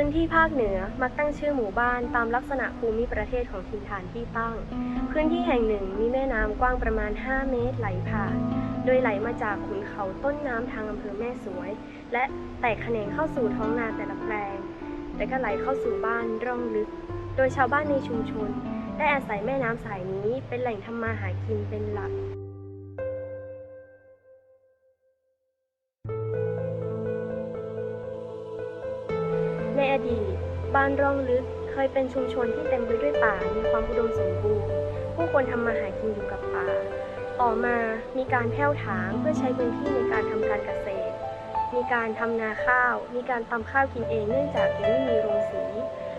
พื้นที่ภาคเหนือมักตั้งชื่อหมู่บ้านตามลักษณะภูมิประเทศของถิ่นฐานที่ตั้ง พื้นที่แห่งหนึ่งมีแม่น้ำกว้างประมาณ 5 เมตรไหลผ่าน โดยไหลมาจากขุนเขาต้นน้ำทางอำเภอแม่สวย และแตกแขนงเข้าสู่ท้องนาแต่ละแปลง และก็ไหลเข้าสู่บ้านร่องลึก โดยชาวบ้านในชุมชน ได้อาศัยแม่น้ำสายนี้เป็นแหล่งทำมาหากินเป็นหลัก อดีต บ้านร่องลึกเคยเป็นชุมชนที่เต็มไปด้วยป่ามีความอุดมสมบูรณ์ ผู้คนทำมาหากินอยู่กับป่า ต่อมามีการแผ้วถางเพื่อใช้พื้นที่ในการทำการเกษตร มีการทำนาข้าว มีการตำข้าวกินเองเนื่องจากยังไม่มีโรงสี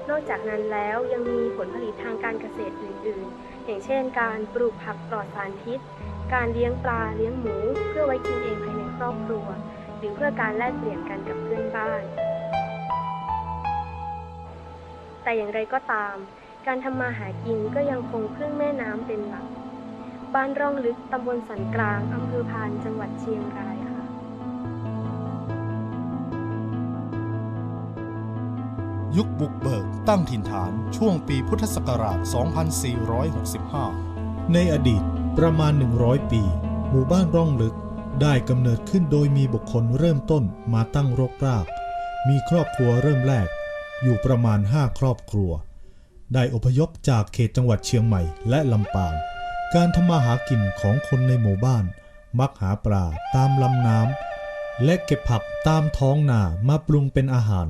นอกจากนั้นแล้วยังมีผลผลิตทางการเกษตรอื่น ๆ อย่างเช่น การปลูกผักปลอดสารพิษ การเลี้ยงปลาเลี้ยงหมู เพื่อไว้กินเองภายในครอบครัว หรือเพื่อการแลกเปลี่ยนกันกับเพื่อนบ้าน แต่อย่างไรก็ตาม การทำมาหากินก็ยังคงพึ่งแม่น้ำเป็นหลัก บ้านร่องลึกตำบลสันกลางอำเภอพานจังหวัดเชียงรายค่ะ ยุคบุกเบิกตั้งถิ่นฐานช่วงปีพุทธศักราช 2465 ในอดีตประมาณ 100 ปี หมู่บ้านร่องลึกได้กำเนิดขึ้นโดยมีบุคคลเริ่มต้นมาตั้งรกราก มีครอบครัวเริ่มแรก อยู่ประมาณ 5 ครอบครัว ได้อพยพจากเขตจังหวัดเชียงใหม่และลำปาง การทำมาหากินของคนในหมู่บ้าน มักหาปลาตามลำน้ำและเก็บผักตามท้องนามาปรุงเป็นอาหาร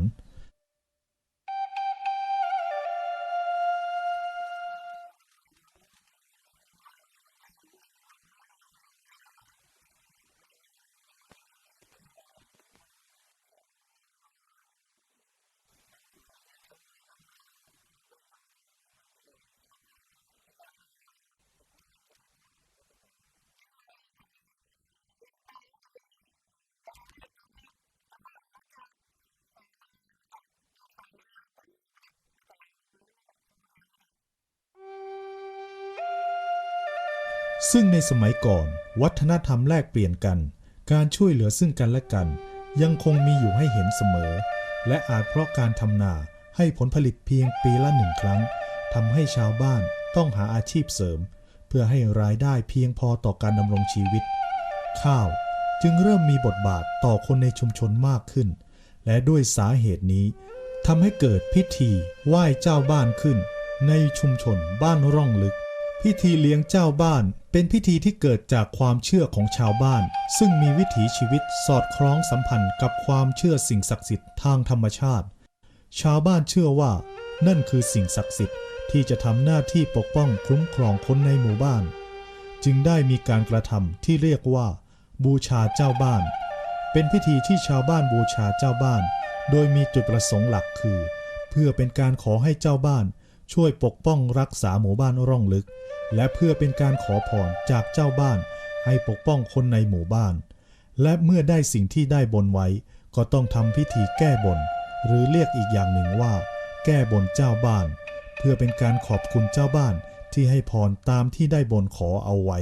ซึ่งในสมัยก่อน วัฒนธรรมแลกเปลี่ยนกัน การช่วยเหลือซึ่งกันและกัน ยังคงมีอยู่ให้เห็นเสมอ และอาจเพราะการทำนาให้ผลผลิตเพียงปีละหนึ่งครั้งทำให้ชาวบ้านต้องหาอาชีพเสริม เพื่อให้รายได้เพียงพอต่อการดำรงชีวิต ข้าวจึงเริ่มมีบทบาทต่อคนในชุมชนมากขึ้น และด้วยสาเหตุนี้ทำให้เกิดพิธีไหว้เจ้าบ้านขึ้น ในชุมชนบ้านร่องลึก พิธีเลี้ยงเจ้าบ้าน เป็นพิธีที่เกิดจากความเชื่อของชาวบ้าน ซึ่งมีวิถีชีวิตสอดคล้องสัมพันธ์กับความเชื่อสิ่งศักดิ์สิทธิ์ทางธรรมชาติ ชาวบ้านเชื่อว่า นั่นคือสิ่งศักดิ์สิทธิ์ที่จะทำหน้าที่ปกป้องคุ้มครองคนในหมู่บ้าน จึงได้มีการกระทำที่เรียกว่า บูชาเจ้าบ้าน เป็นพิธีที่ชาวบ้านบูชาเจ้าบ้าน โดยมีจุดประสงค์หลักคือ เพื่อเป็นการขอให้เจ้าบ้าน ช่วยปกป้องรักษาหมู่บ้านร่องลึก และเพื่อเป็นการขอพรจากเจ้าบ้านให้ปกป้องคนในหมู่บ้าน และเมื่อได้สิ่งที่ได้บนไว้ ก็ต้องทำพิธีแก้บน หรือเรียกอีกอย่างหนึ่งว่า แก้บนเจ้าบ้าน เพื่อเป็นการขอบคุณเจ้าบ้านที่ให้พรตามที่ได้บนขอเอาไว้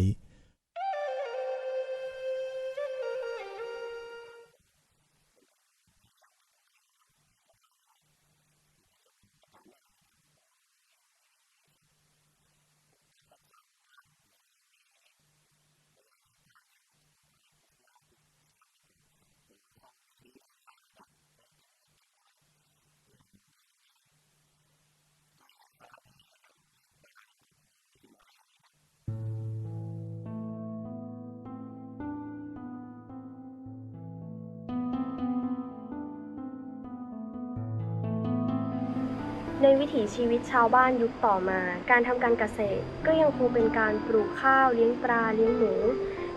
ในวิถีชีวิตชาวบ้านยุคต่อมา การทำการเกษตรก็ยังคงเป็นการปลูกข้าวเลี้ยงปลาเลี้ยงหมู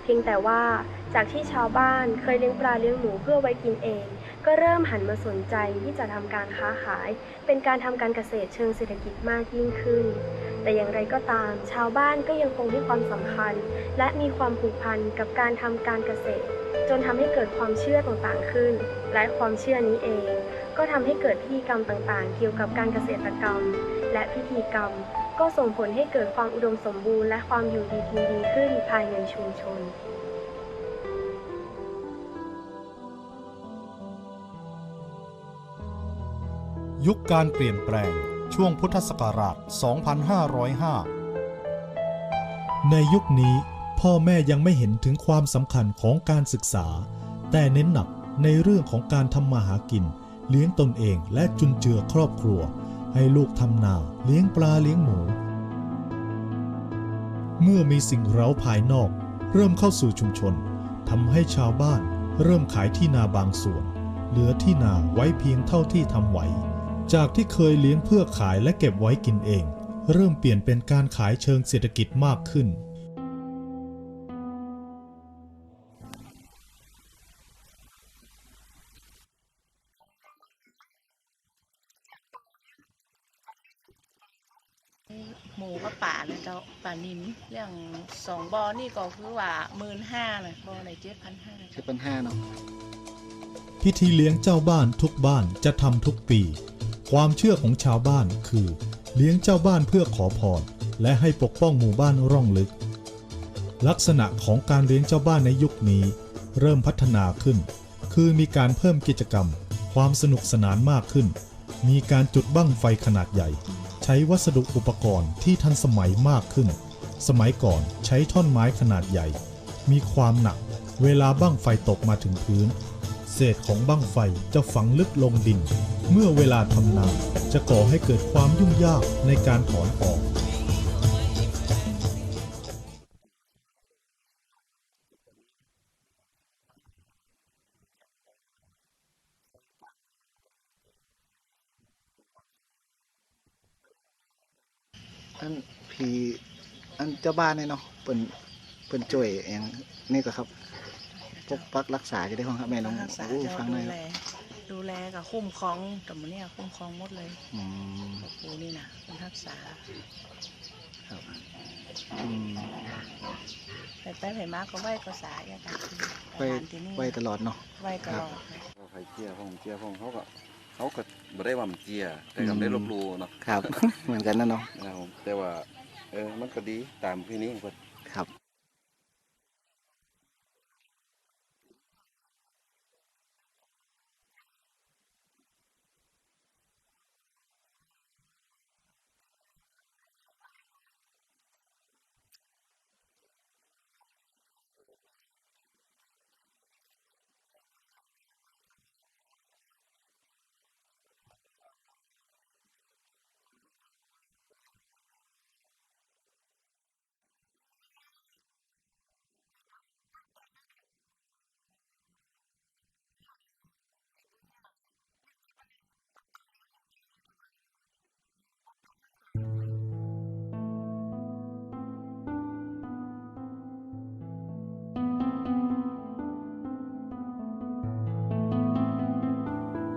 เพียงแต่ว่าจากที่ชาวบ้านเคยเลี้ยงปลาเลี้ยงหมูเพื่อไว้กินเอง ก็เริ่มหันมาสนใจที่จะทำการค้าขาย เป็นการทำการเกษตรเชิงเศรษฐกิจมากยิ่งขึ้น แต่อย่างไรก็ตาม ชาวบ้านก็ยังคงให้ความสำคัญ และมีความผูกพันกับการทำการเกษตร จนทำให้เกิดความเชื่อต่างๆขึ้น และความเชื่อนี้เอง ก็ทำให้เกิดพิธีกรรมต่างๆ เกี่ยวกับการเกษตรกรรม และพิธีกรรม ก็ส่งผลให้เกิดความอุดมสมบูรณ์และความอยู่ดีกินดีขึ้นภายในชุมชนยุคการเปลี่ยนแปลงช่วงพุทธศักราช 2505 ในยุคนี้พ่อแม่ยังไม่เห็นถึงความสำคัญของการศึกษา แต่เน้นหนักในเรื่องของการทำมาหากิน เลี้ยงตนเองและจุนเจือครอบครัว ให้ลูกทำนาเลี้ยงปลาเลี้ยงหมู เมื่อมีสิ่งเร้าภายนอก เริ่มเข้าสู่ชุมชนทำให้ชาวบ้านเริ่มขายที่นาบางส่วน เหลือที่นาไว้เพียงเท่าที่ทำไหว จากที่เคยเลี้ยงเพื่อขายและเก็บไว้กินเอง เริ่มเปลี่ยนเป็นการขายเชิงเศรษฐกิจมากขึ้น หมูกับป่าเลยเจ้าป่านินเรื่องสองบอนี่ก็คือว่าหมื่นห้าเลยบอไหนเจ็ดพันห้าเจ็ดพันห้าเนาะพิธีเลี้ยงเจ้าบ้านทุกบ้านจะทำทุกปี ความเชื่อของชาวบ้านคือ เลี้ยงเจ้าบ้านเพื่อขอพรและให้ปกป้องหมู่บ้านร่องลึก ลักษณะของการเลี้ยงเจ้าบ้านในยุคนี้ เริ่มพัฒนาขึ้น คือมีการเพิ่มกิจกรรม ความสนุกสนานมากขึ้น มีการจุดบั้งไฟขนาดใหญ่ ใช้วัสดุอุปกรณ์ที่ทันสมัยมากขึ้น สมัยก่อนใช้ท่อนไม้ขนาดใหญ่ มีความหนัก เวลาบั้งไฟตกมาถึงพื้น เศษของบั้งไฟจะฝังลึกลงดิน เมื่อเวลาทำนาจะก่อให้เกิดความยุ่งยากในการถอนออก เจ้าบ้านเนี่ยเนาะเปิ่นเปิ่นจ่วยอย่างนี่ก็ครับปกปักรักษาจะได้ของครับแม่น้องรักษาโอ้เจ้าฟังหดูน่อยคแลรับดูแลกับคุ้มครองแต่มันเนี่ยคุ้มครองหมดเลยอืมกับปูนี่นะเป็นรักษาครับอืมแต่แต่ไหมาก็ไหวก็สายอย่างที่ไปทานที่นี่ไปตลอดเนาะ ไหวตลอด ก็ไฟเจียพงเจียพงเขาก็เขาก็บ่ได้ว่ามันเจียแต่ก็ได้ลบหลู่เนาะครับ เหมือนกันนะเนาะ นะครับผมแต่ว่า เออมันก็ดีตามพี่นี้เพิ่นครับ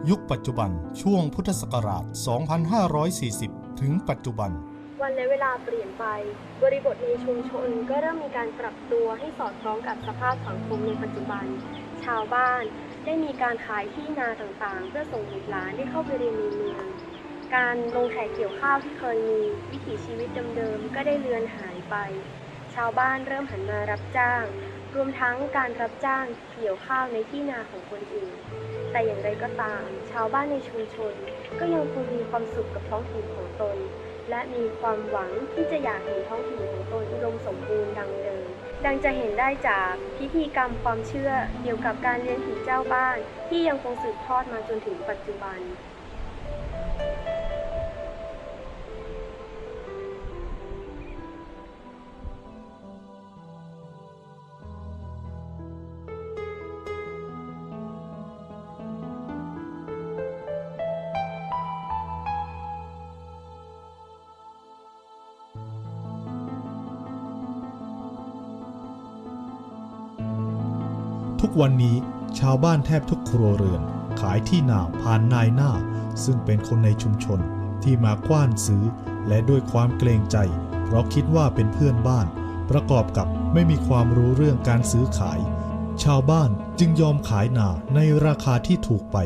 ยุคปัจจุบันช่วงพุทธศักราช 2540 ถึงปัจจุบัน วันและเวลาเปลี่ยนไป บริบทในชุมชนก็เริ่มมีการปรับตัวให้สอดคล้องกับสภาพสังคมในปัจจุบัน ชาวบ้านได้มีการขายที่นาต่างๆ เพื่อส่งบุตรหลานได้เข้าไปเรียนในเมืองการลงแขกเกี่ยวข้าวที่เคยมีวิถีชีวิตเดิมๆก็ได้เลือนหายไป ชาวบ้านเริ่มหันมารับจ้าง รวมทั้งการรับจ้างเกี่ยวข้าวในที่นาของคนอื่น แต่อย่างไรก็ตาม ชาวบ้านในชุมชน ก็ยังคงมีความสุขกับท้องถิ่นของตน และมีความหวังที่จะอยากเห็นท้องถิ่นของตนอุดมสมบูรณ์ดังเดิม ดังจะเห็นได้จากพิธีกรรมความเชื่อเกี่ยวกับการเลี้ยงผีเจ้าบ้าน ที่ยังคงสืบทอดมาจนถึงปัจจุบัน ทุกวันนี้ชาวบ้านแทบทุกครัวเรือน ขายที่นาผ่านนายหน้า ซึ่งเป็นคนในชุมชนที่มากว้านซื้อ และด้วยความเกรงใจ เพราะคิดว่าเป็นเพื่อนบ้าน ประกอบกับไม่มีความรู้เรื่องการซื้อขาย ชาวบ้านจึงยอมขายนาในราคาที่ถูกไป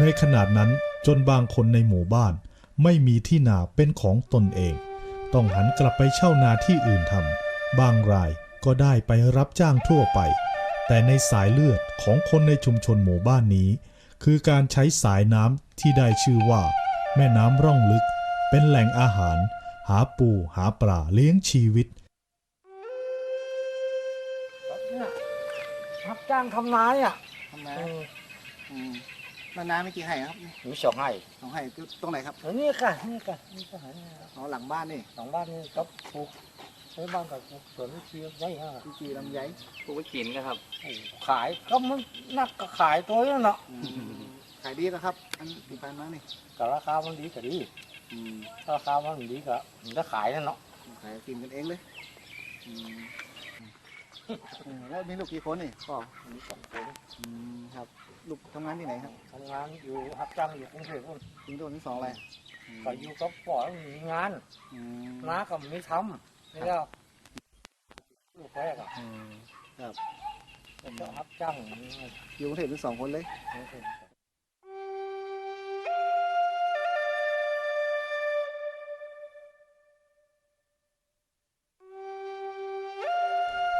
ในขนาดนั้นจนบางคนในหมู่บ้าน ไม่มีที่นาเป็นของตนเอง ต้องหันกลับไปเช่านาที่อื่นทำบางรายก็ได้ไปรับจ้างทั่วไป แต่ในสายเลือดของคนในชุมชนหมู่บ้านนี้ คือการใช้สายน้ำที่ได้ชื่อว่า แม่น้ำร่องลึก เป็นแหล่งอาหาร หาปูหาปลาเลี้ยงชีวิตเนี่ยรับจ้างทำนาเนี่ยทำนา เอออืมนานาไม่กี่ไห่ครับมีสองไร่สองไห่ตรงไหนครับเออนี่ค่ะนี่ค่ะนี่ก็หาเนี่ยอ๋อหลังบ้านนี่สองบ้านนี่ก็ปลูกใช้บ้านกับปลูกสวนเชียงไว้ฮะพี่จีลำไยปลูกไว้กินนะครับโอ้ขายก็มันนักก็ขายตัวนั่นเนาะอืมขายดีนะครับ อันที่ผ่านมานี่แต่ราคามันดีก็ดีอืมถ้าราคามันดีก็มันก็ขายนั่นเนาะขายกินกันเองเลยอืมอืมแล้วมีลูกกี่คนนี่ก็มีสองคนอืมครับ ลูกทำงานที่ไหนครับทำงานอยู่รับจ้างอยู่กรุงเทพนู่นทิ้งตัวทั้งสองอะไรอืมก็อยู่กับป่อมีงานอืมน้าก็ไม่ทำนี่ก็ลูกแรกอะอืมครับก็รับจ้างอย่างนี้อยู่กรุงเทพทั้งสองคนเลย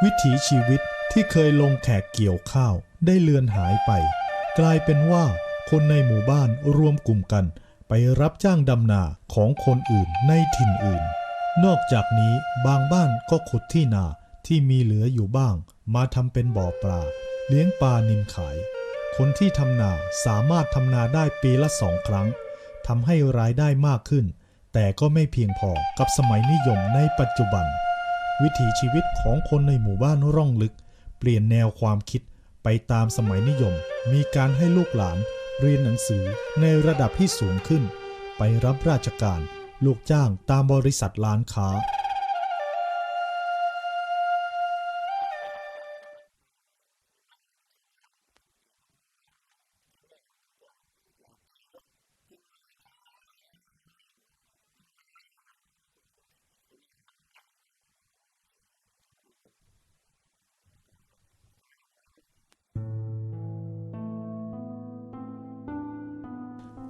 วิถีชีวิตที่เคยลงแขกเกี่ยวข้าวได้เลือนหายไป กลายเป็นว่าคนในหมู่บ้านรวมกลุ่มกันไปรับจ้างดำนาของคนอื่นในถิ่นอื่น นอกจากนี้บางบ้านก็ขุดที่นาที่มีเหลืออยู่บ้าง มาทำเป็นบ่อปลา เลี้ยงปลานินขาย คนที่ทำนาสามารถทำนาได้ปีละสองครั้งทำให้รายได้มากขึ้น แต่ก็ไม่เพียงพอกับสมัยนิยมในปัจจุบัน วิถีชีวิตของคนในหมู่บ้านร่องลึก เปลี่ยนแนวความคิด ไปตามสมัยนิยม มีการให้ลูกหลานเรียนหนังสือในระดับที่สูงขึ้น ไปรับราชการ ลูกจ้างตามบริษัทร้านค้า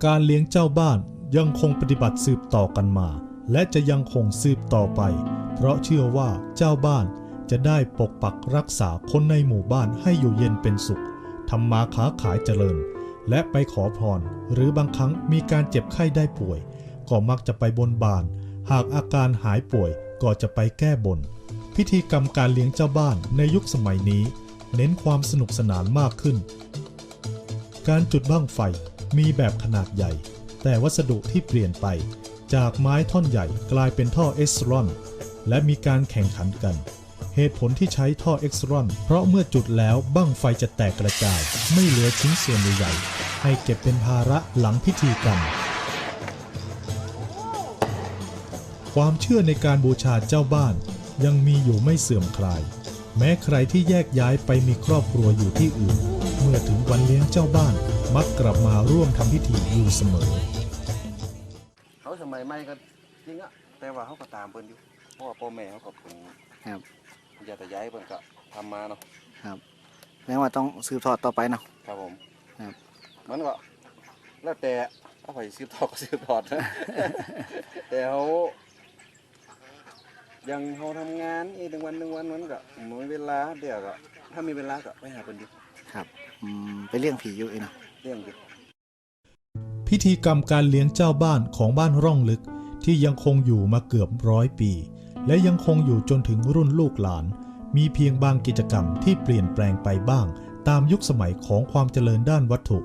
การเลี้ยงเจ้าบ้านยังคงปฏิบัติสืบต่อกันมา และจะยังคงสืบต่อไป เพราะเชื่อว่าเจ้าบ้านจะได้ปกปักรักษาคนในหมู่บ้านให้อยู่เย็นเป็นสุขทำมาค้าขายเจริญ และไปขอพร หรือบางครั้งมีการเจ็บไข้ได้ป่วย ก็มักจะไปบนบาน หากอาการหายป่วยก็จะไปแก้บน พิธีกรรมการเลี้ยงเจ้าบ้านในยุคสมัยนี้ เน้นความสนุกสนานมากขึ้น การจุดบั้งไฟ มีแบบขนาดใหญ่ แต่วัสดุที่เปลี่ยนไป จากไม้ท่อนใหญ่กลายเป็นท่อเอสรอน และมีการแข่งขันกัน เหตุผลที่ใช้ท่อเอ็กซ์รอนเพราะเมื่อจุดแล้วบั้งไฟจะแตกกระจาย ไม่เหลือชิ้นส่วนใหญ่ให้เก็บเป็นภาระหลังพิธีกรรมความเชื่อในการบูชาเจ้าบ้านยังมีอยู่ไม่เสื่อมคลาย แม้ใครที่แยกย้ายไปมีครอบครัวอยู่ที่อื่น เมื่อถึงวันเลี้ยงเจ้าบ้าน มักกลับมาร่วมทำพิธีอยู่เสมอ เขาสมัยใหม่ก็จริงอะแต่ว่าเขาก็ตามเพิ่นอยู่เพราะว่าพ่อแม่เขาก็เป็นครับญาติย้ายเพิ่นก็ทำมาเนาะครับแม้ว่าต้องสืบทอดต่อไปเนาะ ครับผมครับ มันก็แล้วแต่เอาไปสืบทอดก็สืบทอดนะ แต่เขายังเขาทำงานอีกหนึ่งวันหนึ่งวันมันก็มีเวลาเดี๋ยวก็ถ้ามีเวลาก็ไปหาเพิ่นอยู่ครับอืมไปเลี้ยงผีอยู่เองเนาะ เรื่องพิธีกรรมการเลี้ยงเจ้าบ้านของบ้านร่องลึกที่ยังคงอยู่มาเกือบร้อยปี และยังคงอยู่จนถึงรุ่นลูกหลาน มีเพียงบางกิจกรรมที่เปลี่ยนแปลงไปบ้าง ตามยุคสมัยของความเจริญด้านวัตถุ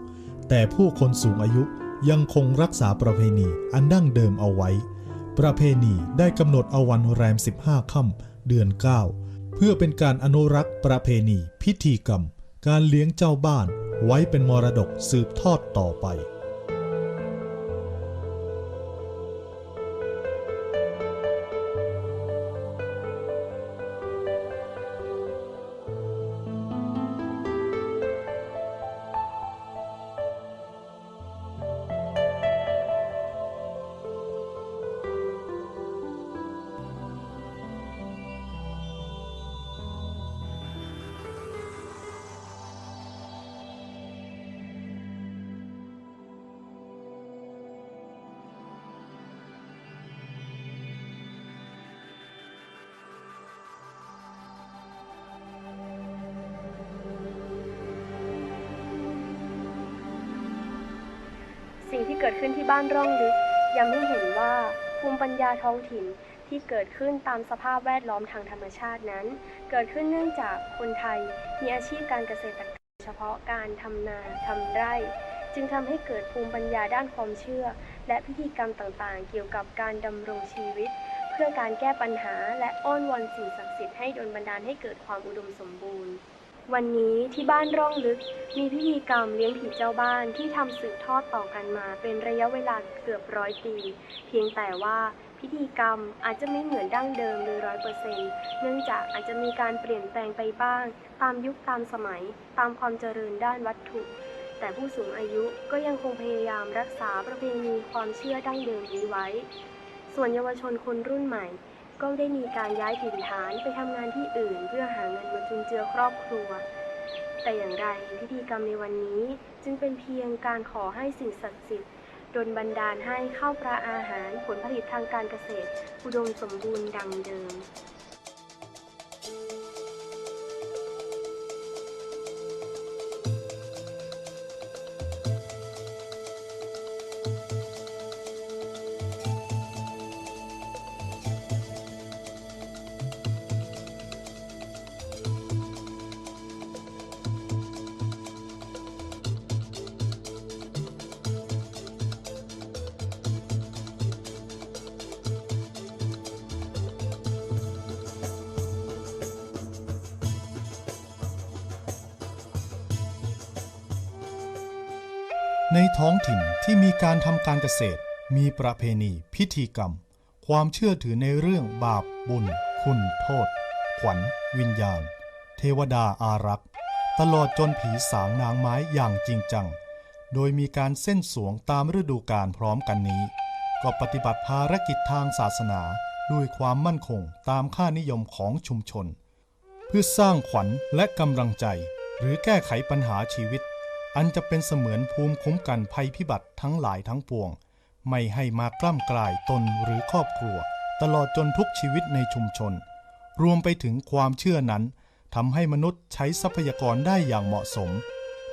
แต่ผู้คนสูงอายุยังคงรักษาประเพณีอันดั้งเดิมเอาไว้ ประเพณีได้กำหนดเอาวันแรม 15 ค่ำเดือน 9 เพื่อเป็นการอนุรักษ์ประเพณี พิธีกรรม การเลี้ยงเจ้าบ้าน ไว้เป็นมรดกสืบทอดต่อไป เกิดขึ้นที่บ้านร่องลึกย้ำให้เห็นว่าภูมิปัญญาท้องถิ่นที่เกิดขึ้นตามสภาพแวดล้อมทางธรรมชาตินั้น เกิดขึ้นเนื่องจากคนไทยมีอาชีพการเกษตรกรรมเฉพาะการทำนาทำไร่ จึงทำให้เกิดภูมิปัญญาด้านความเชื่อ และพิธีกรรมต่างๆ เกี่ยวกับการดำรงชีวิต เพื่อการแก้ปัญหาและอ้อนวอนสิ่งศักดิ์สิทธิ์ให้ดลบันดาลให้เกิดความอุดมสมบูรณ์ วันนี้ที่บ้านร่องลึกมีพิธีกรรมเลี้ยงผีเจ้าบ้านที่ทำสืบทอดต่อกันมาเป็นระยะเวลาเกือบร้อยปี เพียงแต่ว่าพิธีกรรมอาจจะไม่เหมือนดั้งเดิมเลยร้อยเปอร์เซ็นต์เนื่องจากอาจจะมีการเปลี่ยนแปลงไปบ้าง ตามยุคตามสมัย ตามความเจริญด้านวัตถุ แต่ผู้สูงอายุก็ยังคงพยายามรักษาประเพณีความเชื่อดั้งเดิมนี้ไว้ ส่วนเยาวชนคนรุ่นใหม่ ก็ได้มีการย้ายถิ่นฐานไปทำงานที่อื่นเพื่อหาเงิน เจือครอบครัว แต่อย่างไรพิธีกรรมในวันนี้จึงเป็นเพียงการขอให้สิ่งศักดิ์สิทธิ์ดลบันดาลให้ข้าวปลาอาหารผลผลิตทางการเกษตร อุดมสมบูรณ์ดังเดิม ในท้องถิ่นที่มีการทำการเกษตร มีประเพณี พิธีกรรม ความเชื่อถือในเรื่องบาปบุญ คุณโทษ ขวัญ วิญญาณ เทวดาอารักษ์ ตลอดจนผีสางนางไม้อย่างจริงจัง โดยมีการเส้นสวงตามฤดูกาลพร้อมกันนี้ ก็ปฏิบัติภารกิจทางศาสนาด้วยความมั่นคงตามค่านิยมของชุมชน เพื่อสร้างขวัญและกำลังใจ หรือแก้ไขปัญหาชีวิต อันจะเป็นเสมือนภูมิคุ้มกันภัยพิบัติทั้งหลายทั้งปวง ไม่ให้มากล้ำกลายตนหรือครอบครัว ตลอดจนทุกชีวิตในชุมชน รวมไปถึงความเชื่อนั้นทำให้มนุษย์ใช้ทรัพยากรได้อย่างเหมาะสม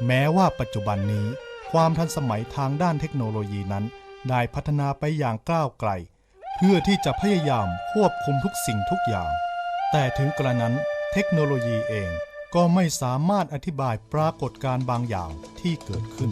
แม้ว่าปัจจุบันนี้ ความทันสมัยทางด้านเทคโนโลยีนั้น ได้พัฒนาไปอย่างก้าวไกล เพื่อที่จะพยายามควบคุมทุกสิ่งทุกอย่าง แต่ถึงกระนั้นเทคโนโลยีเอง ก็ไม่สามารถอธิบายปรากฏการณ์บางอย่างที่เกิดขึ้น